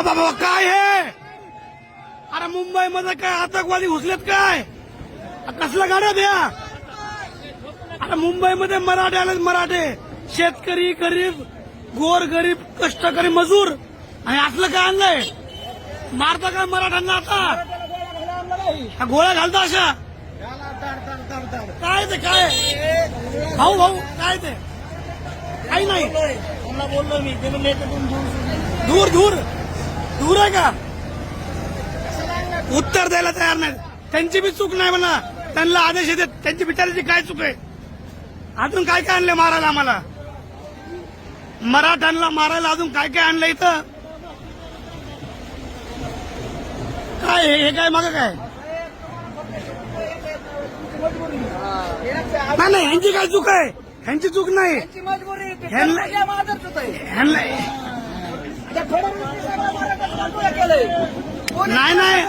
बाबा बाबा काय हे? अरे मुंबईमध्ये काय आतंकवादी घुसलेत काय? कसल्या गाड्या द्या अरे मुंबईमध्ये मराठे आलेत मराठे. शेतकरी गरीब गोर गरीब कष्टकरी मजूर. आणि असलं काय आणलंय? मारता काय मराठ्यांना आता? हा गोळ्या घालता अशा? काय ते काय? भाऊ भाऊ काय ते? काही नाही. बोललो मी. दूर दूर दूर आहे का? उत्तर द्यायला तयार नाही त्यांची बी चूक नाही म्हणा. त्यांना आदेश येतात. त्यांची बिचाराची काय चूक आहे? अजून काय काय आणले मारायला आम्हाला? मराठ्यांना मारायला अजून काय काय आणलं इथं? काय हे काय माग काय? नाही नाही ह्यांची काय चूक आहे? ह्यांची चूक नाही. ह्यांना- कोणी नाही नाही.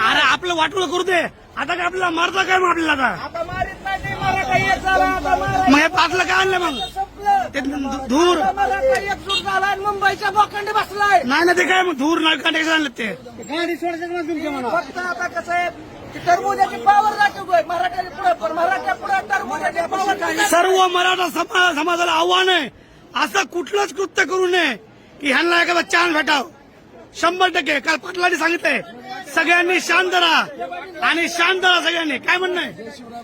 अरे आपलं वाटोळ करू दे. आता काय आपल्याला मारता काय मग आपल्याला आता? आता मारीत नाही ते मराठा एक झाला आता मराठा मग हे पाचलं काय आणलं मग? संपलं. ते धूर. आता एकजूट झाला आणि मुंबईच्या बोखंडी बसलाय. नाही ना ते काय मग? धूर नाही कांटे आणलं ते? गाडी सोडायचं फक्त आता कसं आहे की टरबुजाची पावर दाखवतोय. मराठ्याच्या पुढे पण मराठ्या पुढे टरबुजाची पावर सर्व मराठा समा- समाजाला आव्हान आहे. असं कुठलंच कृत्य करू नये की ह्यांना एखादा चान्स भेटाव. शंभर टक्के. काल पाटलांनी सांगितलंय सगळ्यांनी शांत राहा. आणि शांत राहा सगळ्यांनी. काय म्हणणं आहे?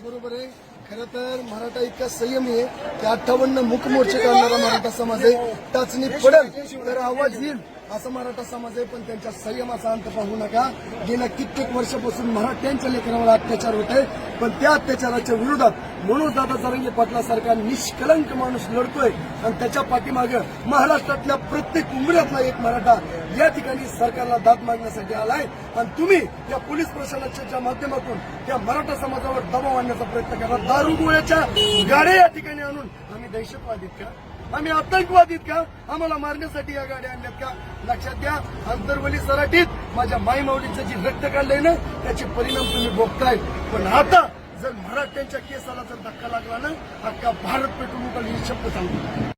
बरोबर आहे. खरं तर मराठा इतका संयम आहे की अठ्ठावन्न मुख मोर्चे करणारा मराठा समाज आहे. टाचणी पडेल. तर आवाज येईल. असं मराठा समाज आहे पण त्यांच्या संयमाचा अंत पाहू नका. गेल्या कित्येक वर्षापासून मराठ्यांच्या लेकरावर अत्याचार होत आहे पण त्या अत्याचाराच्या विरोधात म्हणून दादा जरंगे पाटलासारखा निष्कलंक माणूस लढतोय. आणि त्याच्या पाठीमागं महाराष्ट्रातल्या प्रत्येक उमऱ्यातला एक मराठा या ठिकाणी सरकारला दाद मागण्यासाठी आलाय. आणि तुम्ही या पोलीस प्रशासनाच्या माध्यमातून त्या मराठा समाजावर दबाव आणण्याचा प्रयत्न करा. दारुगोळ्याच्या गाड्या या ठिकाणी आणून आम्ही दहशतवादीत का? आम्ही आतंकवादीत का आम्हाला मारण्यासाठी या गाड्या आणल्यात का? लक्षात घ्या आंतरवली सराटीत माझ्या माईमाऊलीचं जे रक्त काढलंय ना त्याचे परिणाम तुम्ही भोगताय पण आता जर मराठ्यांच्या केसाला जर धक्का लागला ना अख्खा भारत पेटून उठल ही शब्द सांगतो.